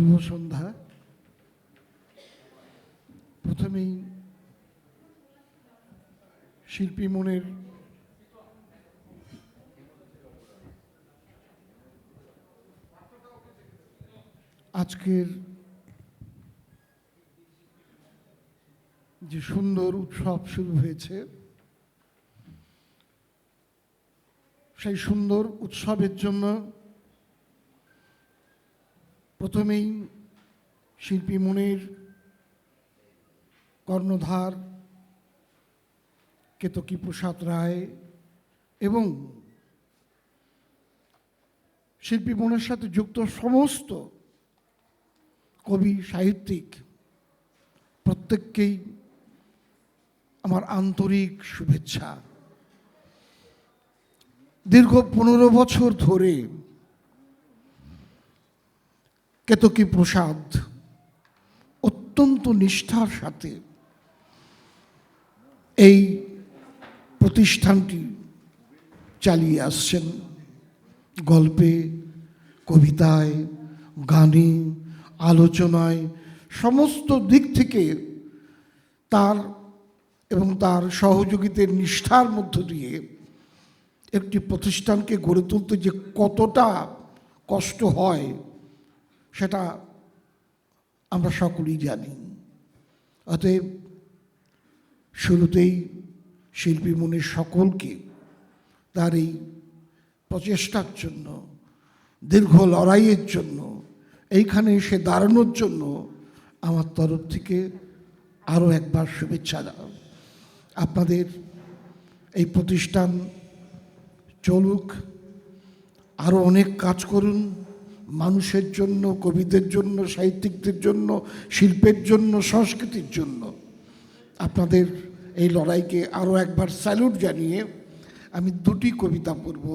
শুভ সন্ধ্যা। প্রথমেই শিল্পী মনের আজকের যে সুন্দর উৎসব শুরু হয়েছে, সেই সুন্দর উৎসবের জন্য প্রথমেই শিল্পী মনির কর্ণধার কেতকী প্রসাদ রায় এবং শিল্পী মনের সাথে যুক্ত সমস্ত কবি, সাহিত্যিক প্রত্যেককেই আমার আন্তরিক শুভেচ্ছা। দীর্ঘ পনেরো বছর ধরে কেতকী প্রসাদ অত্যন্ত নিষ্ঠার সাথে এই প্রতিষ্ঠানটি চালিয়ে আসছেন। গল্পে, কবিতায়, গানে, আলোচনায়, সমস্ত দিক থেকে তার এবং তার সহযোগীদের নিষ্ঠার মধ্য দিয়ে একটি প্রতিষ্ঠানকে গড়ে তুলতে যে কতটা কষ্ট হয় সেটা আমরা সকলেই জানি। অতএব শুরুতেই শিল্পী মনের সকলকে তার এই প্রচেষ্টার জন্য, দীর্ঘ লড়াইয়ের জন্য, এইখানে এসে দাঁড়ানোর জন্য আমার তরফ থেকে আরও একবার শুভেচ্ছা দাও আপনাদের এই প্রতিষ্ঠান চলুক, আরও অনেক কাজ করুন মানুষের জন্য, কবিদের জন্য, সাহিত্যিকদের জন্য, শিল্পের জন্য, সংস্কৃতির জন্য। আপনাদের এই লড়াইকে আরও একবার স্যালুট জানিয়ে আমি দুটি কবিতা পড়ব।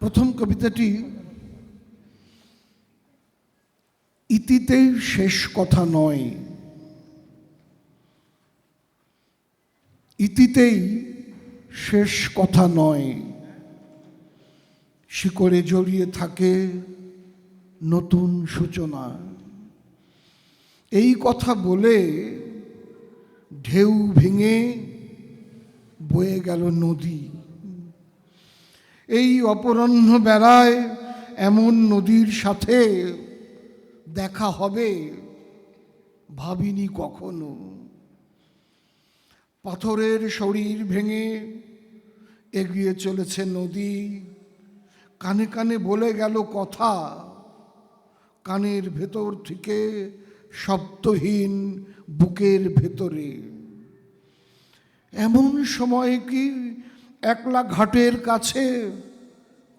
প্রথম কবিতাটি ইতিতেই শেষ কথা নয়। ইতিতেই শেষ কথা নয়। শিকড়ে জড়িয়ে থাকে নতুন সূচনা। এই কথা বলে ঢেউ ভেঙে বয়ে গেল নদী। এই অপরাহ্ন বেলায় এমন নদীর সাথে দেখা হবে। ভাবিনি কখনো। পাথরের শরীর ভেঙে এগিয়ে চলেছে নদী। কানে কানে বলে গেল কথা। কানের ভেতর থেকে শব্দহীন বুকের ভেতরে। এমন সময় কি একলা ঘাটের কাছে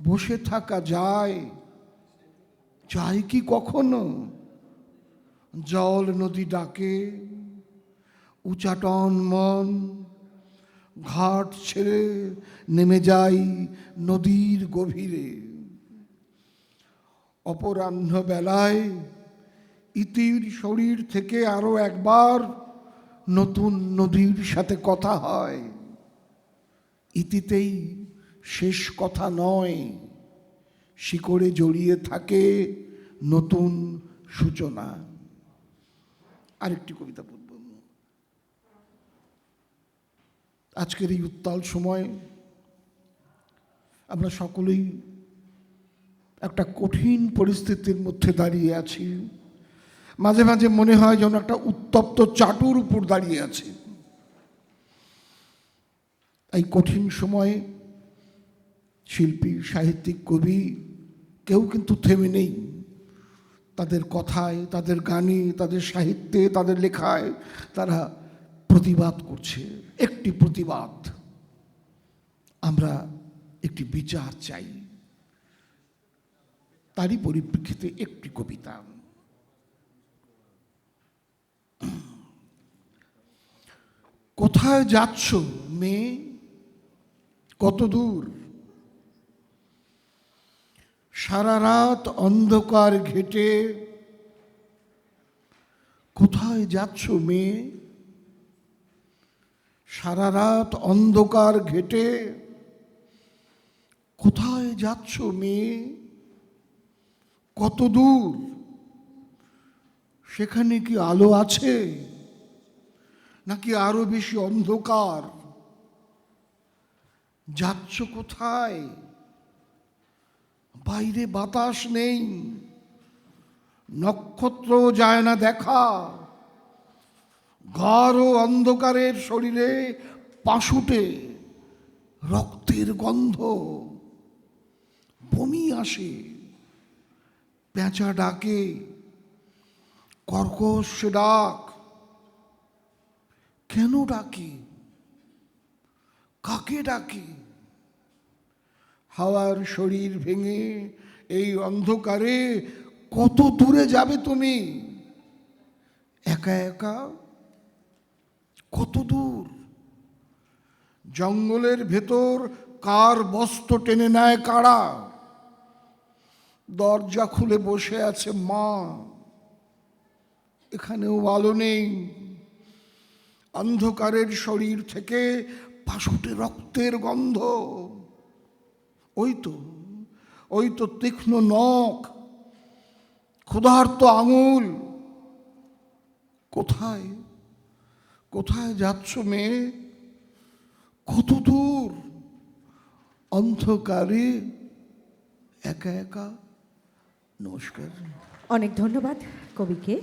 বসে থাকা যায়? যায় কি কখনো? জল নদী ডাকে, উচাটন মন, ঘাট ছেড়ে নেমে যাই নদীর গভীরে। অপরাহ্ন বেলায় ইতির শরীর থেকে আরও একবার নতুন নদীর সাথে কথা হয়। ইতিতেই শেষ কথা নয়। শিকড়ে জড়িয়ে থাকে নতুন সূচনা। আরেকটি কবিতা পড়ব আজকের এই উত্তাল সময় আমরা সকলেই একটা কঠিন পরিস্থিতির মধ্যে দাঁড়িয়ে আছি। মাঝে মাঝে মনে হয় যেন একটা উত্তপ্ত চাটুর উপর দাঁড়িয়ে আছে। এই কঠিন সময়ে শিল্পী, সাহিত্যিক, কবি কেউ কিন্তু থেমে নেই। তাদের কথায়, তাদের গানে, তাদের সাহিত্যে, তাদের লেখায় তারা প্রতিবাদ করছে। একটি প্রতিবাদ। আমরা একটি বিচার চাই। তারই পরিপ্রেক্ষিতে একটি কবিতা। কোথায় যাচ্ছ মেয়ে? কত দূর? সারা রাত অন্ধকার ঘেটে। কোথায় যাচ্ছ মেয়ে? সারা রাত অন্ধকার ঘেটে। কোথায় যাচ্ছ মেয়ে? কত দূর? সেখানে কি আলো আছে? নাকি আরও বেশি অন্ধকার? যাচ্ছ কোথায়? বাইরে বাতাস নেই। নক্ষত্র যায় না দেখা। গাঢ় অন্ধকারের শরীরে পাশুটে রক্তের গন্ধ। বমি আসে, পেঁচা ডাকে, কর্কশ ডাক। কেন ডাকে? কাকে ডাকে? হাওয়ার শরীর ভেঙে এই অন্ধকারে কত দূরে যাবে তুমি? একা একা? কত দূর? জঙ্গলের ভেতর কার বস্ত্র টেনে নেয় কারা? দরজা খুলে বসে আছে মা। এখানেও আলো নেই। অন্ধকারের শরীর থেকে পাশুটে রক্তের গন্ধ। ওই তো ওই তো তীক্ষ্ণ নখ, ক্ষুধার্ত আঙুল। কোথায়? কোথায় যাচ্ছ মেয়ে? কত দূর? অন্ধকারে একা একা? নমস্কার। অনেক ধন্যবাদ কবিকে।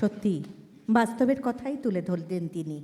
সত্যি, বাস্তবের কথাই তুলে ধরলেন তিনি।